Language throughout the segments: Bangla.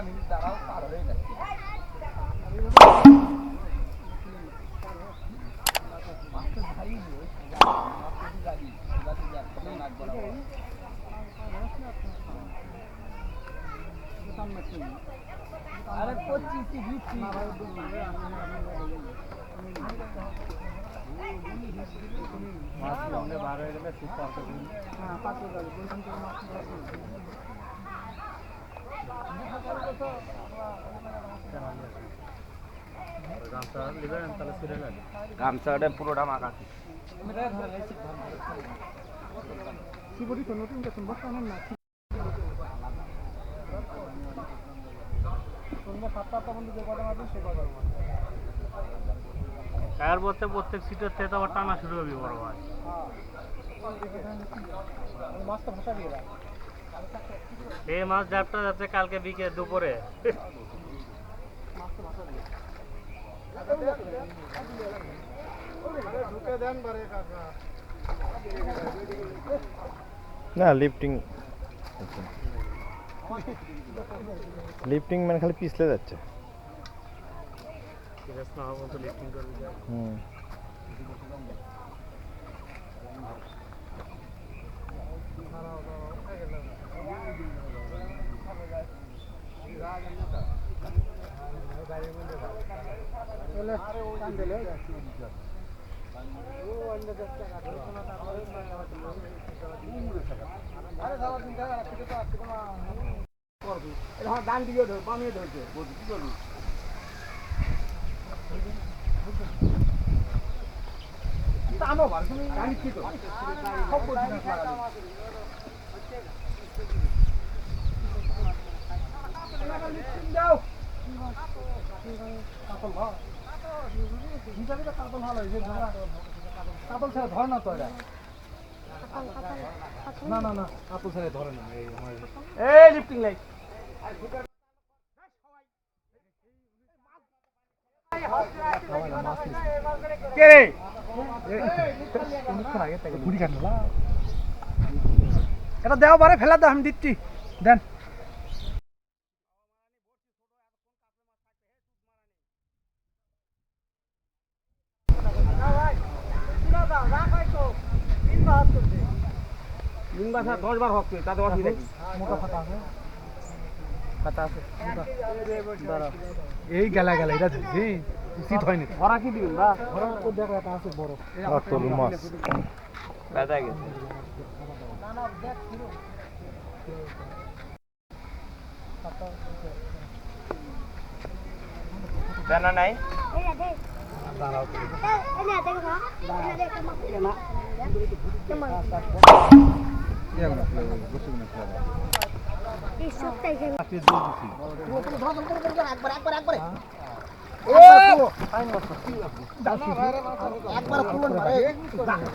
ঘণ্টা মিনিট দাঁড়াও পার হয়ে গেছে আরে পঁচিশ দিচ্ছি মাছ লঙ্গে বার হয়ে গেলে ঠিক পাঁচ হ্যাঁ পাঁচ হাজার। গামছাটা পুরোটা মাখা শিবরি তো নতুন গেছেন বর্তমানে না টায়ার বলতে প্রত্যেক সিটের থেকে তো আবার টানা শুরু হবে বড় ভাই। মাছটা ভাষা দিয়ে এই মাছ ঝাপটা যাচ্ছে কালকে বিকে দুপুরে। না লিফটিং লিফটিং মানে খালি পিছলে যাচ্ছে। হুম চলে টান দিলে আরে সারা দিন ধরে রাখতে তো আজকে কোনো করবি এটা ডান দিকে ধর বামিয়ে ধরছে কি তুমি জানি কি তো সব বলছি না লাগালি দাও কাতল ছেড়ে ধরে না তো না না না কাতল ছেড়ে ধরে না এই লিফটিং লাইট এটা দেওয়া বারে ফেলা দাও আমি দিচ্ছি দেন লিঙ্গাসা দশ বার হচ্ছে তাতে অসুবিধা কি মোটা ফাটা আছে কথা আছে এই গেলা গেলা এটা ধরছি উচিত হয়নি ভরা কি দিবেন বা ধরো তো দেখো এটা আছে বড় মাছ বেদা গেছে বেনা নাই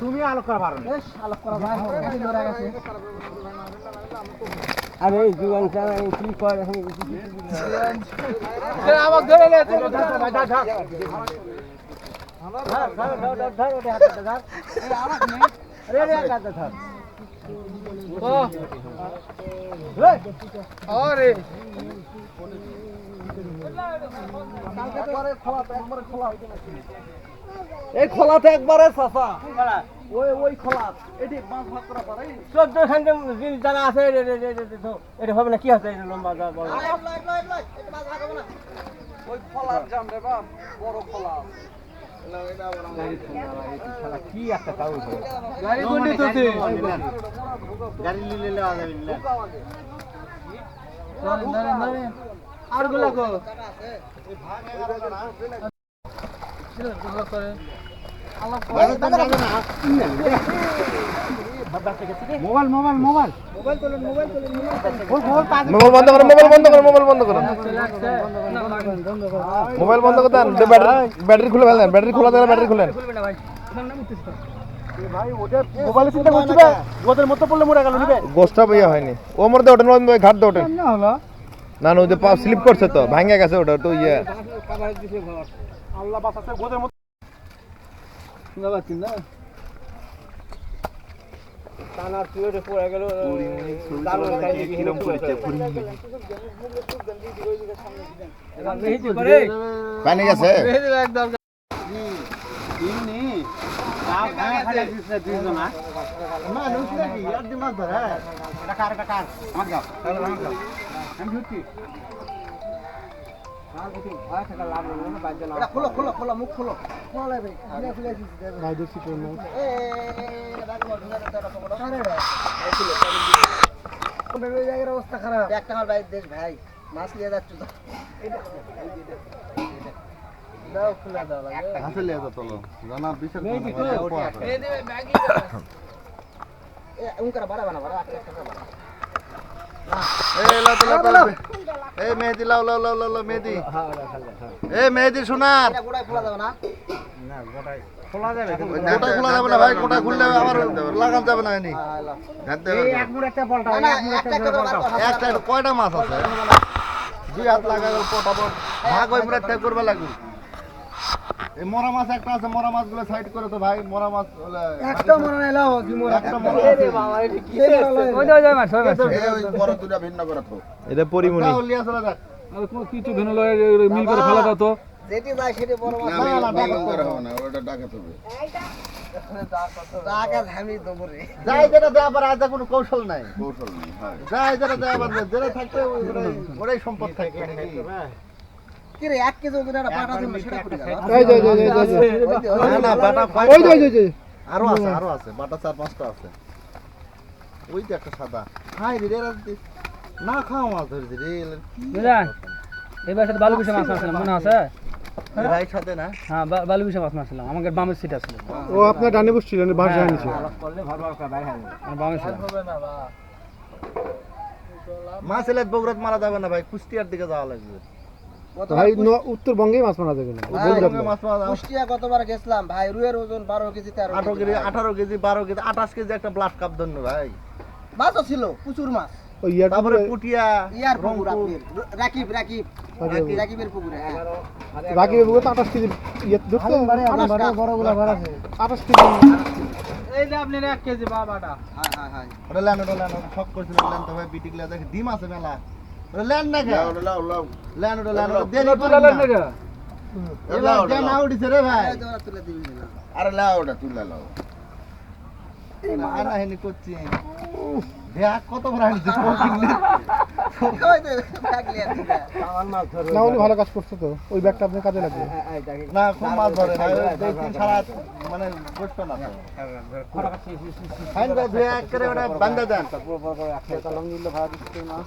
তুমি আলোক করা পারো আলোক করা আরে জীবন চালা কি করে আমাকে ধরে নে আরে এই খোলাতে একবারে চাচা ওই ওই খোলা এটি মাছ ভাগ করা পারে চোদ্দ খানকে জিনিস জানা আছে এটা হবে না কি আছে এটা লম্বা যা বড় ওই খোলার জাম রে বাপ বড় খোলা কি একটা তাও গাড়ি কোনটি তুই গাড়ি লিলে লেওয়া যাবে না আরগুলা গো মোবাইল মোবাইল মোবাইল। মোবাইল তোলেন মোবাইল তোলেন মোবাইল বন্ধ করো মোবাইল বন্ধ করো মোবাইল বন্ধ করো মোবাইল বন্ধ করে। দেন ব্যাটারি ব্যাটারি খুলে ফেলেন ব্যাটারি খোলা দেন ব্যাটারি খুলেন। ভাই। ওটা মোবাইলে চিন্তা করছি বে ওদের ইয়ে না না না পা স্লিপ করছে তো ভাঙে গেছে ওটা তো ইয়ে। আল্লাহ বাঁচাচ্ছে গোদের মতো না। টানার চুয়ে পড়ে গেল দারুণ চাইলে কি হিরম করেছে পানি গেছে? আর কিছু ভয় থাকা লাভ নেই না বাদ এটা খোলো খোলো খোলো মুখ খোলো। অবস্থা খারাপ। একটা আমার বাইরের দেশ ভাই। মাছ নিয়ে যাচ্ছ তো। উনকার বাড়া বানা বাড়া একটা বাড়া। এই লাও লাও লাও। মেহেদি লাও লাও লাও লাও লাও মেহেদি। হ্যাঁ ওটা হ্যাঁ এই মেহেদি সোনার। খোলা যাবে না? না খোলা যাবে কিন্তু খোলা যাবে না ভাই গোটা খুললে আবার লাগান যাবে না এনি একটা কয়টা মাছ আছে? দুই হাত লাগাই পটাপট ভাগ হয়ে পুরো ত্যাগ করবে লাগবে। এই মরা মাছ একটা আছে মরা মাছগুলো সাইড করে তো ভাই মরা মাছ একটা মনে নাই লাও কি মরে? একটা মরা আছে। ওই দাও যাই মাছ ওই মাছ। এটা পরিমণি। লিয়া চলে যাক। কিছু ভিন্ন লয় মিল করে ফেলা দাও তো। যেটি যায় সেটি বড় মাছ। না, না, ডাকাত করবে। টাকা ঝামি দেবো রে। যাই যেটা দেওয়া পারে আজ কোনো কৌশল নাই। কৌশল যাই যেটা দেওয়া পারবে যেটা থাকবে ওটাই- সম্পদ থাকবে নাকি এক কেজি ওজন একটা পাটা দিন সেটা করে গেল? এই যে যে যে না, না, ওই যে ওই যে আরও আছে আরও আছে বাটা চার পাঁচটা আছে। ওই যে একটা সাদা। হাই রে না খাও মাছ ধরেছি রে এদের কি বুঝলেন এবার সাথে বালু মাছ মারছিলাম মনে আছে? ভাই সাথে না? হ্যাঁ বালু মাছ মারছিলাম আমাকে বামের সিট আছিল ও আপনার ডানে বসছিলেন বাস যায় নিচে। করলে ভালো একটা বাইরে হবে আমার বামে মাছ এলে বগুড়াত মারা যাবে না ভাই। কুষ্টিয়ার দিকে যাওয়া লাগবে। ভাই ন- উত্তরবঙ্গেই মাছ মারা যাবে না। উত্তরবঙ্গে মাছ মারা যাবে কুষ্টিয়া গতবার গেছিলাম? ভাই রুয়ের ওজন বারো কেজি তেরো কেজি। আঠারো কেজি বারো কেজি আঠাশ কেজি একটা ব্লাড কাপ ধন্য ভাই। মাছও ছিল প্রচুর মাছ। তারপরে পুটিয়া ইয়ার পুকুর রাকিব রাকিব। রাকিব। রাকিবের পুকুরে রাখি আঠাশ কেজি ইয়ে ধরতো। বড়গুলা ভর আছে। আঠাশ কেজি। এই যে আপনি এক কেজি বাবাটা। হ্যাঁ হ্যাঁ হ্যাঁ ওটা ল্যান্ড ওটা ল্যান্ড শখ করছিল ল্যান্ড তো ভাই বিটিগুলা দেখে ডিম আছে মেলা। ওটা ল্যান্ড না ল্যান্ড ওটা ল্যান্ড ওটা না এবার রে ভাই হেনি করছি দেখ কত বড় আনছে মাছ না উনি ভালো কাজ করছে তো ওই ব্যাগটা আপনার কাজে লাগবে না খুব মাছ ধরে সারা মানে বসবে না ফাইন করে ধুয়ে এক করে ওটা বান্ধা দেন এই সম্পদ তোলো রে